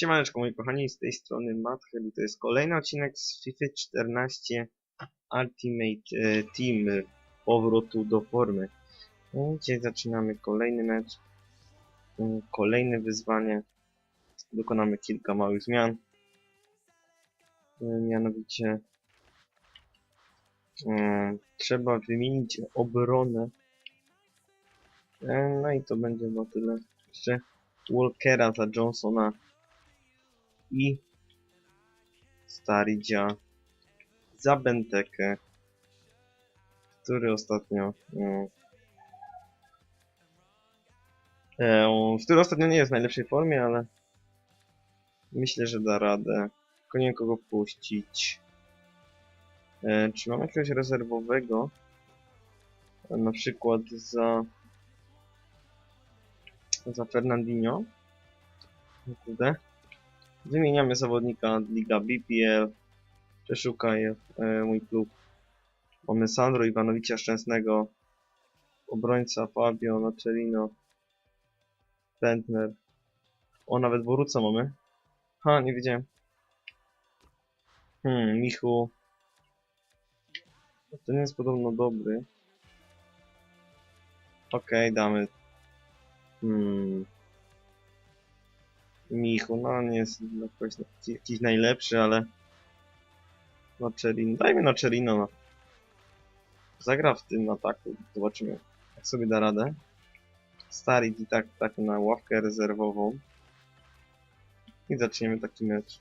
Siemaneczko moi kochani, z tej strony Mathel i to jest kolejny odcinek z FIFA 14 Ultimate e, Team powrotu do formy. No, Dzisiaj zaczynamy kolejny mecz, e, kolejne wyzwanie. Dokonamy kilka małych zmian. E, Mianowicie e, trzeba wymienić obronę. No i to będzie na tyle. Jeszcze Walkera za Johnsona i Staridzia za Bentekę, który ostatnio mm, e, on- który ostatnio nie jest w najlepszej formie, ale myślę, że da radę. Tylko nie kogo puścić. E, czy mam jakiegoś rezerwowego? E, Na przykład za za Fernandinho. No Kurde. Wymieniamy zawodnika Liga BPL. Przeszukaj e, mój klub. Mamy Sandro Iwanowicza Szczęsnego. Obrońca Fabio Nocerino. Bentner. O, nawet Boruca mamy. Ha, nie wiedziałem. Hmm, Michu. Ten jest podobno dobry. Okej, damy. Hmm. Michu, no nie jest jakoś jakiś najlepszy, ale Nocerino, dajmy Nocerino, no. Zagra w tym ataku, zobaczymy jak sobie da radę. Starik i tak, tak na ławkę rezerwową. I zaczniemy taki mecz.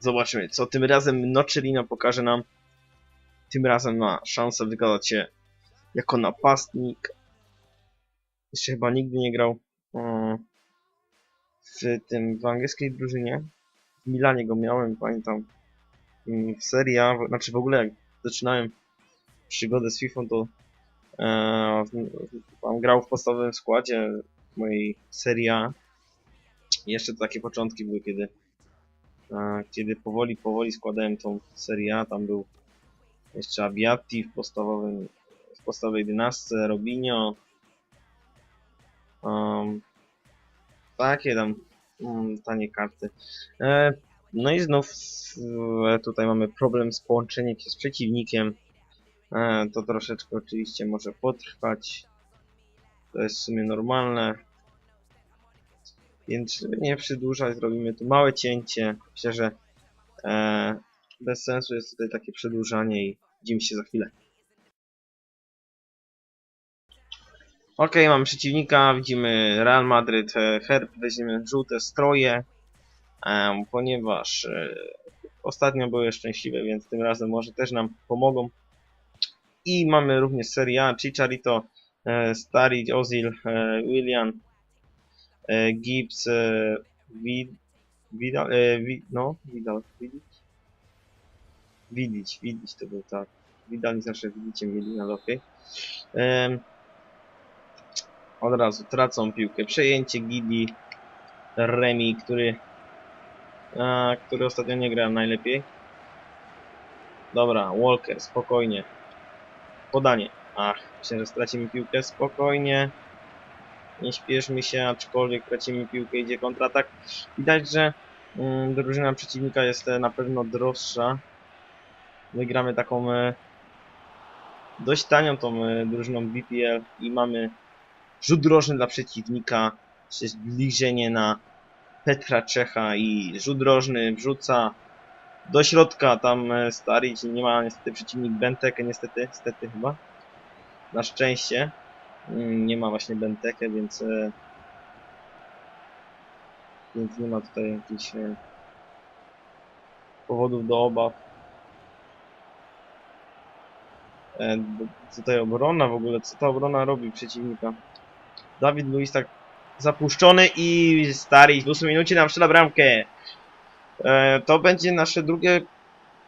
Zobaczymy, co tym razem Nocerino pokaże nam. Tym razem ma szansę wykazać się jako napastnik. Jeszcze chyba nigdy nie grał mm, w tym w angielskiej drużynie. W Milanie go miałem, pamiętam. mm, W Serie A, znaczy w ogóle jak zaczynałem przygodę z FIFA, to e, tam grał w podstawowym składzie mojej Serie A. Jeszcze takie początki były, kiedy e, kiedy powoli, powoli składałem tą Serie A. Tam był jeszcze Abiati w podstawowym w podstawowej 11, Robinho. Um, takie tam mm, tanie karty. E, no i znów e, tutaj mamy problem z połączeniem się z przeciwnikiem. E, to troszeczkę oczywiście może potrwać. To jest w sumie normalne. Więc żeby nie przedłużać, zrobimy tu małe cięcie. Myślę, że e, bez sensu jest tutaj takie przedłużanie i widzimy się za chwilę. Ok, mamy przeciwnika, widzimy Real Madryt, e, herb, weźmiemy żółte stroje, em, ponieważ e, ostatnio były szczęśliwe, więc tym razem może też nam pomogą. I mamy również Serie A, Chicharito, e, Staric, Ozil, e, William, e, Gibbs, e, Vid, Vidal, e, Wi, no, Vidal, Vidic? Vidic, Vidic to był tak. Vidal nie zawsze widzicie mieli, ale okej. Em, od razu tracą piłkę. Przejęcie Gidi Remi, który, a, który ostatnio nie gra najlepiej. Dobra, Walker, spokojnie. Podanie. Ach, myślę, że stracimy piłkę. Spokojnie. Nie śpieszmy się, aczkolwiek tracimy piłkę, idzie kontratak. Widać, że mm, drużyna przeciwnika jest e, na pewno droższa. My gramy taką e, dość tanią tą e, drużyną BPL i mamy rzut rożny dla przeciwnika, zbliżenie na Petra Czecha i rzut rożny wrzuca do środka, tam e, Staric, nie ma niestety przeciwnik Bentekę, niestety, niestety chyba, na szczęście, Mm, nie ma właśnie Bentekę, więc e, więc nie ma tutaj jakichś e, powodów do obaw. Tutaj obrona w ogóle, co ta obrona robi przeciwnika? Dawid Luiz tak zapuszczony i stary w 8 minucie nam strzela bramkę. E, to będzie nasze drugie,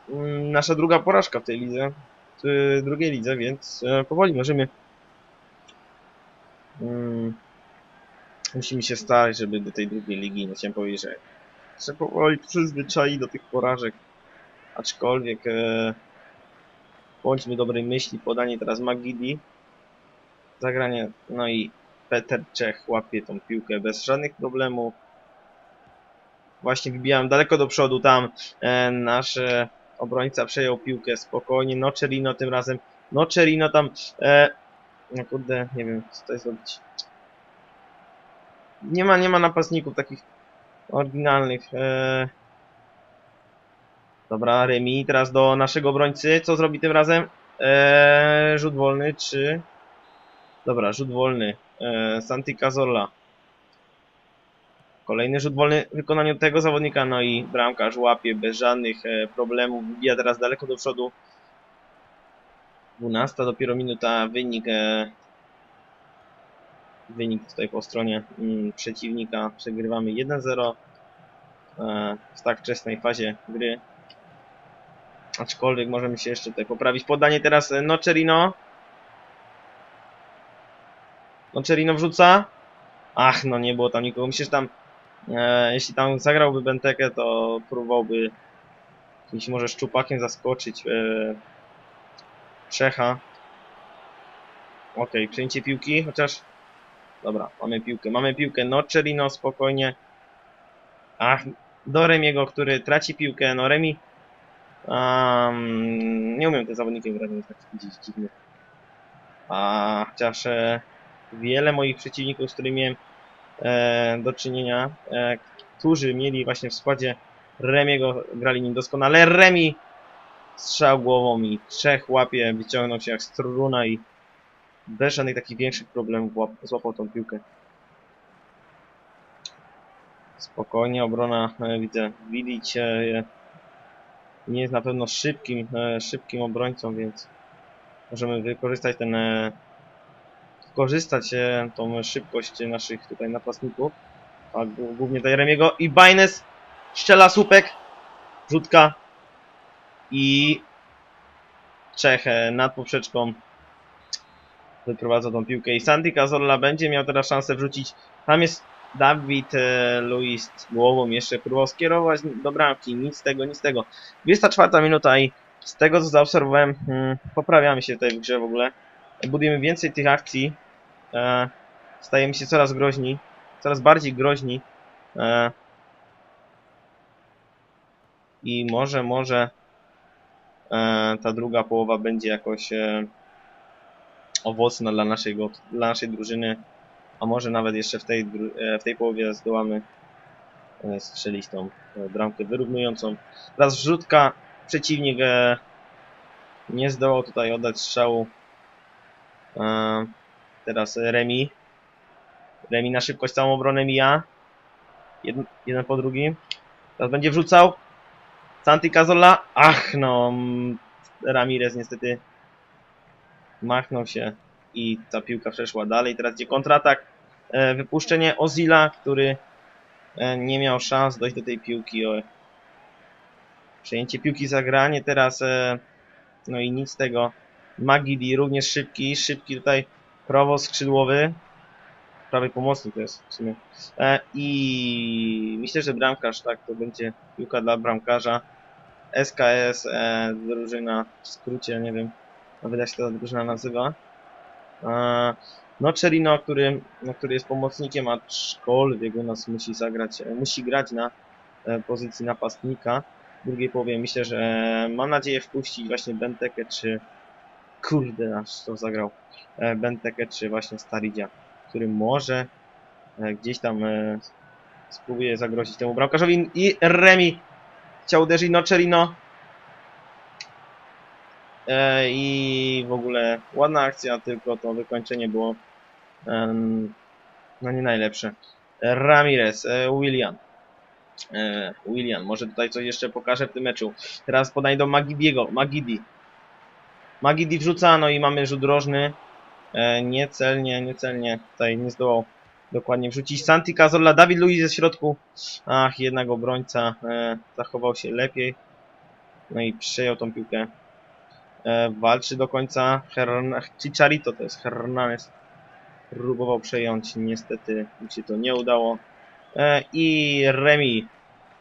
mm, nasza druga porażka w tej lidze, w drugiej lidze, więc e, powoli możemy mm, musimy się starać, żeby do tej drugiej ligi, no chciałem powiedzieć, że się powoli przyzwyczai do tych porażek, aczkolwiek e, bądźmy dobrej myśli, podanie teraz Magidi, zagranie, no i Peter Czech łapie tą piłkę bez żadnych problemów. Właśnie wybijałem daleko do przodu, tam e, nasz e, obrońca przejął piłkę spokojnie. Nocerino tym razem. Nocerino tam. E, no kurde, nie wiem co tutaj zrobić. Nie ma, nie ma napastników takich oryginalnych. E, dobra, Remi. Teraz do naszego obrońcy. Co zrobi tym razem? E, rzut wolny, czy... Dobra, rzut wolny. E, Santi Cazorla. Kolejny rzut wolny w wykonaniu tego zawodnika, no i bramkarz łapie bez żadnych e, problemów, wbija teraz daleko do przodu. 12 dopiero minuta, wynik e, wynik tutaj po stronie mm, przeciwnika, przegrywamy 1-0 e, w tak wczesnej fazie gry. Aczkolwiek możemy się jeszcze tutaj poprawić. Podanie teraz e, Nocerino. Nocerino wrzuca. Ach, no nie było tam nikogo. Myślę, że tam E, jeśli tam zagrałby Bentekę, to próbowałby jakimś może szczupakiem zaskoczyć e, Czecha. Ok, przejęcie piłki, chociaż... Dobra, mamy piłkę. Mamy piłkę Nocerino, spokojnie. Ach, do Remiego, który traci piłkę. No Remi... Um, nie umiem tym zawodnikiem grać, taki gdzieś dziwny. A chociaż e, wiele moich przeciwników, z którymi miałem e, do czynienia, e, którzy mieli właśnie w składzie Remiego, grali nim doskonale. Remi strzał głową i trzech łapie, wyciągnął się jak struna i bez żadnych takich większych problemów łap, złapał tą piłkę. Spokojnie, obrona, e, widzę, e, nie jest na pewno szybkim, e, szybkim obrońcą, więc możemy wykorzystać ten e, wykorzystać e, tą szybkość naszych tutaj napastników, gł- głównie tutaj Remiego i Baines strzela słupek, rzutka i Czech nad poprzeczką wyprowadza tą piłkę i Santi Cazorla będzie miał teraz szansę wrzucić, tam jest Dawid e, Luiz głową jeszcze próbował skierować do bramki, nic z tego, nic z tego. 24 minuta i z tego co zaobserwowałem, hmm, poprawiamy się tutaj w grze w ogóle budujemy więcej tych akcji, e, stajemy się coraz groźni, coraz bardziej groźni e, i może, może e, ta druga połowa będzie jakoś e, owocna dla naszej, go- dla naszej drużyny, a może nawet jeszcze w tej, e, w tej połowie zdołamy e, strzelić tą e, bramkę wyrównującą. Teraz wrzutka, przeciwnik nie zdołał tutaj oddać strzału Teraz Remi. Remi na szybkość całą obronę mija. Jeden, jeden po drugim. Teraz będzie wrzucał. Santi Cazorla. Ach no. Ramirez niestety machnął się i ta piłka przeszła dalej. Teraz będzie kontratak. E, Wypuszczenie Ozila, który e, nie miał szans dojść do tej piłki. Przejęcie piłki, zagranie teraz. e, No i nic z tego. Magidi również szybki, szybki tutaj prawo skrzydłowy. Prawy pomocnik to jest w sumie. E, I myślę, że bramkarz, tak, to będzie piłka dla bramkarza. SKS, e, drużyna, w skrócie, nie wiem, nawet jak się ta drużyna nazywa. E, no, Cherino, który, który jest pomocnikiem, aczkolwiek u nas musi zagrać, e, musi grać na e, pozycji napastnika. W drugiej połowie myślę, że mam nadzieję wpuścić właśnie Bentekę czy kurde, aż to zagrał e, Benteke czy właśnie Staridia, który może e, gdzieś tam e, spróbuje zagrozić temu bramkarzowi i Remi chciał uderzyć Nocerino i w ogóle ładna akcja, tylko to wykończenie było no nie najlepsze. Ramirez, William. William, może tutaj coś jeszcze pokażę w tym meczu. Teraz podanie do Magidiego, Magidi. Magidi wrzuca, no i mamy rzut rożny. E, niecelnie, niecelnie. Tutaj nie zdołał dokładnie wrzucić. Santi Cazorla, Dawid Luiz ze środku. Ach, jednak obrońca e, zachował się lepiej. No i przejął tą piłkę. E, walczy do końca. Hern Chicharito to jest Hernandez. Próbował przejąć, niestety mu się to nie udało. E, I Remi.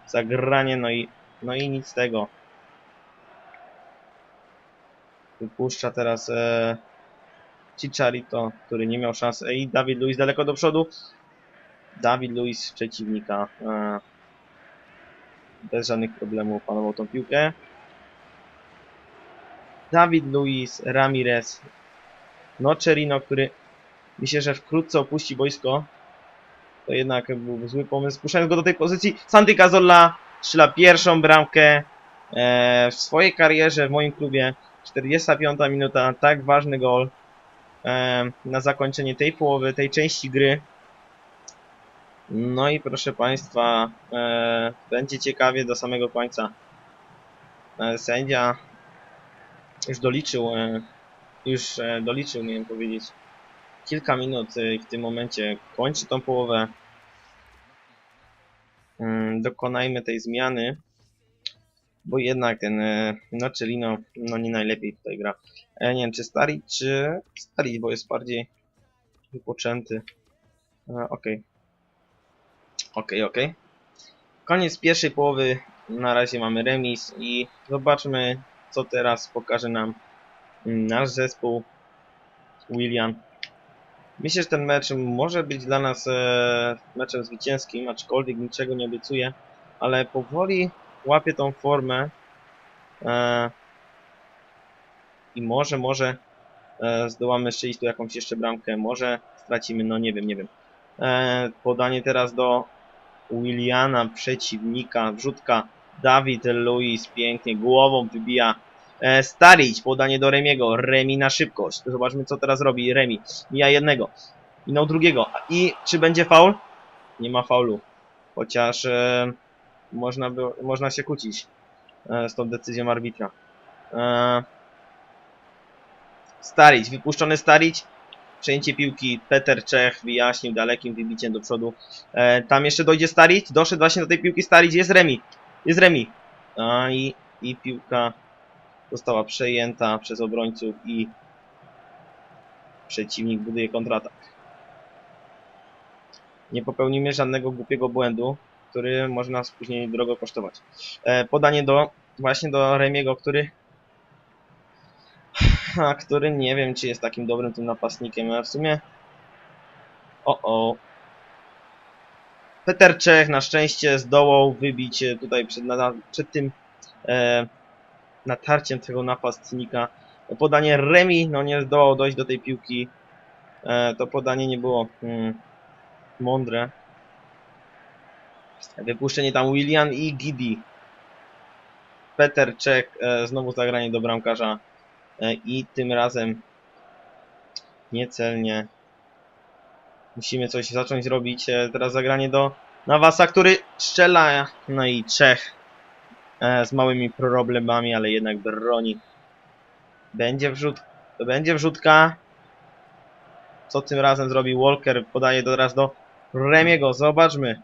Zagranie, no i, no i nic z tego. Wypuszcza teraz e, Chicharito, który nie miał szans. I Dawid Luiz daleko do przodu. Dawid Luiz przeciwnika. E, bez żadnych problemów opanował tą piłkę. Dawid Luiz, Ramirez, Nocerino, który myślę, że wkrótce opuści boisko. To jednak był zły pomysł. Puszczając go do tej pozycji, Santi Cazorla strzela pierwszą bramkę e, w swojej karierze w moim klubie. 45 minuta, tak ważny gol na zakończenie tej połowy, tej części gry. No i proszę Państwa, e, będzie ciekawie do samego końca. E, sędzia już doliczył, e, już doliczył, miałem powiedzieć, kilka minut i w tym momencie kończy tą połowę. Mm, Dokonajmy tej zmiany, bo jednak ten Nocelino no nie najlepiej tutaj gra. E, Nie wiem, czy Staric, czy Staric, bo jest bardziej wypoczęty. E, Okej. Okej, okej. Koniec pierwszej połowy. Na razie mamy remis i zobaczmy, co teraz pokaże nam mm, nasz zespół William. Myślę, że ten mecz może być dla nas e, meczem zwycięskim, aczkolwiek niczego nie obiecuję, ale powoli łapię tą formę e, i może, może e, zdołamy strzelić tu jakąś jeszcze bramkę, może stracimy, no nie wiem, nie wiem. E, podanie teraz do Williana, przeciwnika, wrzutka. Dawid Luiz pięknie głową wybija. E, Staric, podanie do Remiego, Remi na szybkość, zobaczmy co teraz robi Remi, mija jednego, minął drugiego. I czy będzie faul? Nie ma faulu, chociaż e, można, by, można się kłócić e, z tą decyzją arbitra. E, Staric, wypuszczony Staric, przejęcie piłki, Peter Czech wyjaśnił dalekim wybiciem do przodu. E, tam jeszcze dojdzie Staric, doszedł właśnie do tej piłki Staric, jest Remi, jest Remi. A i, i piłka została przejęta przez obrońców i przeciwnik buduje kontratak. Nie popełnimy żadnego głupiego błędu, który może nas później drogo kosztować. E, podanie do właśnie do Remiego, który a, który nie wiem, czy jest takim dobrym tym napastnikiem, ale w sumie... O, o. Peter Czech na szczęście zdołał wybić tutaj przed, na, przed tym e, natarciem tego napastnika. Podanie Remi, no nie zdołał dojść do tej piłki. E, to podanie nie było mm, mądre. Wypuszczenie tam William i Gidi. Peter Czech, e, znowu zagranie do bramkarza E, i tym razem niecelnie musimy coś zacząć robić. E, Teraz zagranie do Nawasa, który strzela, no i Czech e, z małymi problemami, ale jednak broni. Będzie wrzut, będzie wrzutka. Co tym razem zrobi Walker? Podaje teraz do Remiego. Zobaczmy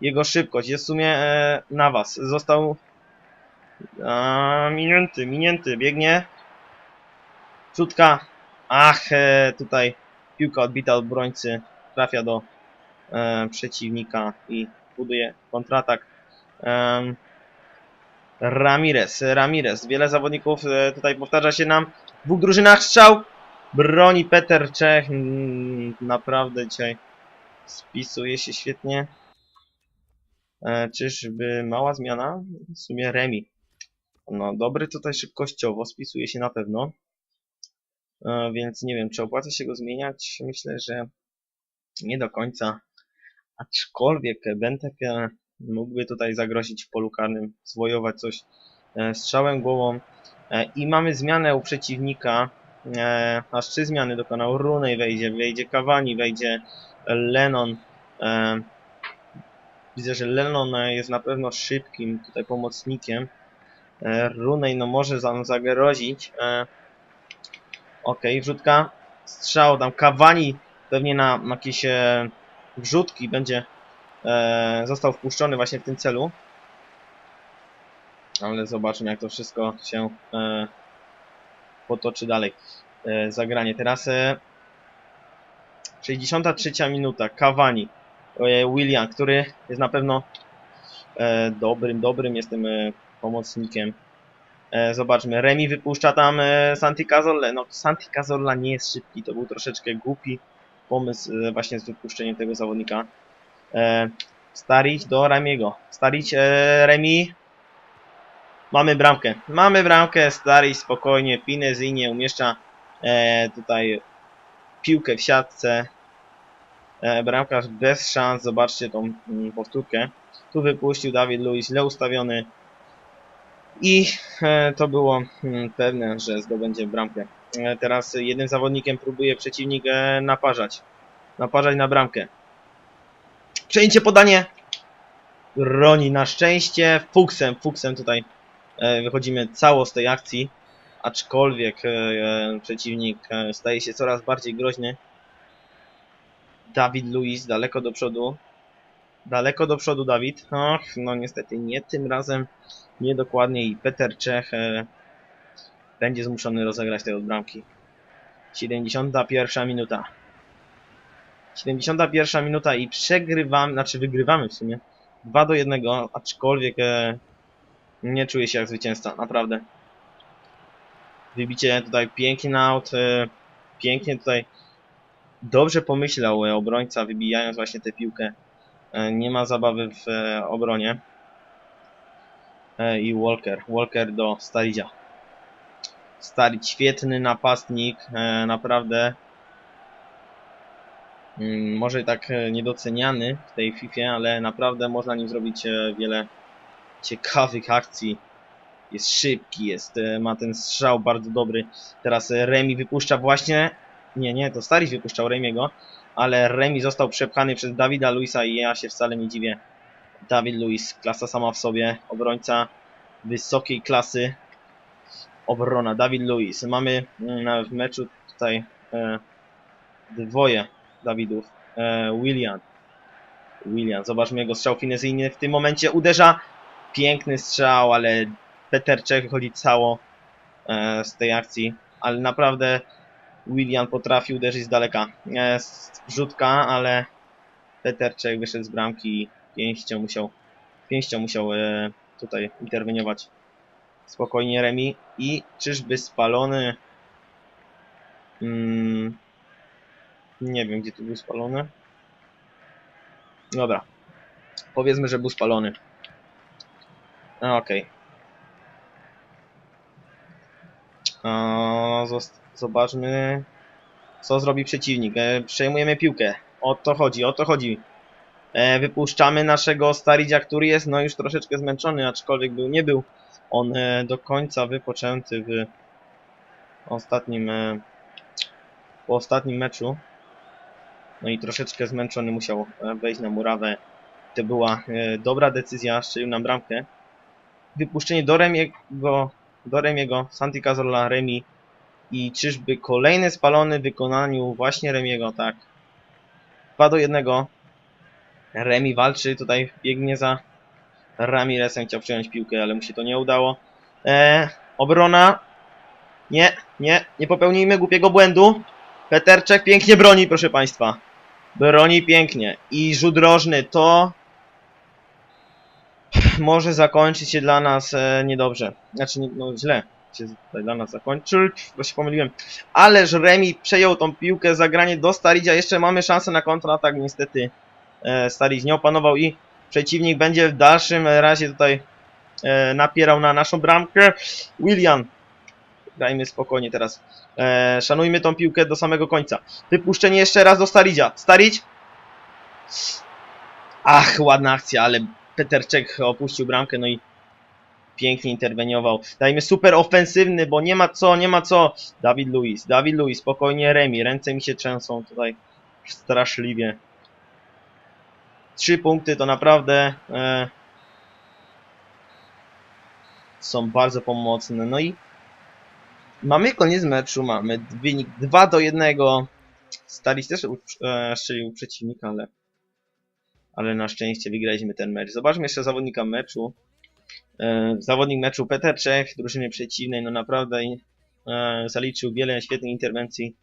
jego szybkość. Jest w sumie e, Nawas. Został a, minięty, minięty. Biegnie Rzutka. Ach, e, tutaj piłka odbita od brońcy. Trafia do e, przeciwnika i buduje kontratak. E, Ramirez, Ramirez. Wiele zawodników e, tutaj powtarza się nam. W dwóch drużynach strzał. Broni Peter Czech. Mm, Naprawdę dzisiaj spisuje się świetnie. E, czyżby mała zmiana? W sumie Remi. No, dobry tutaj szybkościowo, spisuje się na pewno. E, więc nie wiem, czy opłaca się go zmieniać. Myślę, że nie do końca. Aczkolwiek Bentek e, mógłby tutaj zagrozić w polu karnym, zwojować coś strzałem głową. I mamy zmianę u przeciwnika. Aż trzy zmiany dokonał. Runej wejdzie, wejdzie Cavani, wejdzie Lennon. Widzę, że Lennon jest na pewno szybkim tutaj pomocnikiem. Runej no może nam zagrozić. Okej, wrzutka. Strzał tam Kawani pewnie na jakieś e, wrzutki będzie e, został wpuszczony właśnie w tym celu. Ale zobaczymy jak to wszystko się e, potoczy dalej. E, zagranie. Teraz e, 63 minuta. Kawani. E, William, który jest na pewno e, dobrym, dobrym jestem e, pomocnikiem. Zobaczmy, Remi wypuszcza tam Santi Cazorla. No, Santi Cazorla nie jest szybki, to był troszeczkę głupi pomysł właśnie z wypuszczeniem tego zawodnika. Starić do Remiego. Starić, Remi. Mamy bramkę. Mamy bramkę, Starić spokojnie, Pinezynie umieszcza tutaj piłkę w siatce. E, bramkarz bez szans, zobaczcie tą mm, powtórkę. Tu wypuścił Dawid Luiz, źle ustawiony. I e, to było mm, pewne, że zdobędzie bramkę. E, teraz jednym zawodnikiem próbuje przeciwnik naparzać. Naparzać na bramkę. Przejęcie podanie. Roni na szczęście. Fuksem, fuksem tutaj wychodzimy cało z tej akcji. Aczkolwiek przeciwnik staje się coraz bardziej groźny. Dawid Luiz daleko do przodu. Daleko do przodu Dawid. Och, no niestety nie tym razem. Niedokładnie i Peter Czech e, będzie zmuszony rozegrać tej bramki. 71 minuta. 71 minuta i przegrywamy, znaczy wygrywamy w sumie 2 do 1, aczkolwiek e, nie czuję się jak zwycięzca, naprawdę. Wybicie tutaj pięknie out, e, pięknie tutaj dobrze pomyślał e, obrońca wybijając właśnie tę piłkę. E, nie ma zabawy w e, obronie. I Walker, Walker do Staridzia. Starić świetny napastnik, naprawdę Mm, może tak niedoceniany w tej FIFA, ale naprawdę można nim zrobić wiele ciekawych akcji. Jest szybki, jest, ma ten strzał bardzo dobry. Teraz Remi wypuszcza właśnie. Nie, nie, to Stariś wypuszczał Remiego, ale Remi został przepchany przez Dawida Luisa i ja się wcale nie dziwię. Dawid Luis, klasa sama w sobie, obrońca wysokiej klasy. Obrona, Dawid Luis. Mamy mm, w meczu tutaj e, dwoje Dawidów. E, William. William, zobaczmy jego strzał finezyjny. W tym momencie uderza. Piękny strzał, ale Peter Czech wychodzi cało e, z tej akcji. Ale naprawdę William potrafi uderzyć z daleka. E, wrzutka, ale Peter Czech wyszedł z bramki i pięścią musiał, pięścią musiał e, tutaj interweniować. Spokojnie Remi. I czyżby spalony... Mm, nie wiem, gdzie tu był spalony. Dobra. Powiedzmy, że był spalony. Okej. Okay. Zobaczmy, co zrobi przeciwnik. E, przejmujemy piłkę. O to chodzi, o to chodzi. E, wypuszczamy naszego Staridzia, który jest no już troszeczkę zmęczony, aczkolwiek był, nie był on e, do końca wypoczęty w ostatnim, po ostatnim meczu. No i troszeczkę zmęczony musiał wejść na murawę. To była dobra decyzja, strzelił nam bramkę. Wypuszczenie do Remiego, do Remiego, Santi Cazorla, Remi. I czyżby kolejny spalony w wykonaniu właśnie Remiego, tak. 2 do 1. Remi walczy, tutaj biegnie za Ramirezem, chciał przejąć piłkę, ale mu się to nie udało. E, obrona. Nie, nie, nie popełnijmy głupiego błędu. Peterczek pięknie broni, proszę Państwa. Broni pięknie. I rzut rożny to może zakończyć się dla nas e, niedobrze. Znaczy, no źle się dla nas zakończył, bo pomyliłem. Ależ Remi przejął tą piłkę, zagranie do Staridzia. Jeszcze mamy szansę na kontratak, niestety e, Staridź nie opanował i przeciwnik będzie w dalszym razie tutaj e, napierał na naszą bramkę. William grajmy spokojnie teraz. E, szanujmy tą piłkę do samego końca. Wypuszczenie jeszcze raz do Staridzia. Starić? Ach, ładna akcja, ale Peterczek opuścił bramkę, no i pięknie interweniował. Dajmy super ofensywny, bo nie ma co, nie ma co. Dawid Luiz, Dawid Luiz, spokojnie Remi, ręce mi się trzęsą tutaj straszliwie. Trzy punkty to naprawdę e, są bardzo pomocne. No i Mamy koniec meczu, mamy wynik 2 do 1. Staliś też e, strzelił przeciwnika, ale, ale na szczęście wygraliśmy ten mecz. Zobaczmy jeszcze zawodnika meczu. E, zawodnik meczu Peter Czech, drużyny przeciwnej, no naprawdę e, zaliczył wiele świetnych interwencji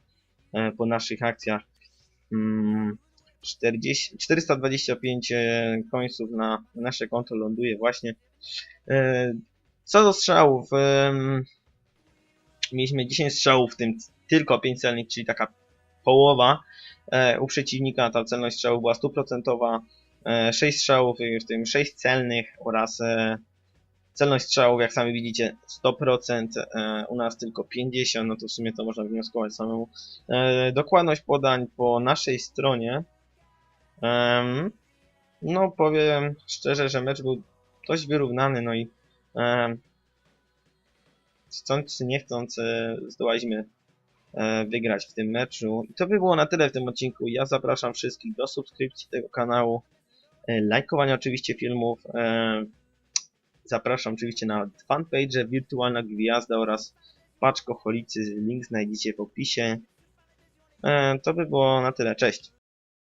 e, po naszych akcjach. Mm, 40, 425 e, końców na nasze konto ląduje właśnie. Co do strzałów, mieliśmy 10 strzałów, w tym tylko 5 celnych, czyli taka połowa. U przeciwnika ta celność strzału była stuprocentowa. E, 6 strzałów, w tym 6 celnych oraz celność strzałów, jak sami widzicie, 100%, e, u nas tylko 50%, no to w sumie to można wnioskować samemu. E, dokładność podań po naszej stronie. No powiem szczerze, że mecz był dość wyrównany, no i chcąc czy nie chcąc e, zdołaliśmy wygrać w tym meczu. I to by było na tyle w tym odcinku. Ja zapraszam wszystkich do subskrypcji tego kanału, lajkowania oczywiście filmów. Zapraszam oczywiście na fanpage Wirtualna Gwiazda oraz Paczkoholicy. Link znajdziecie w opisie. E, To by było na tyle. Cześć.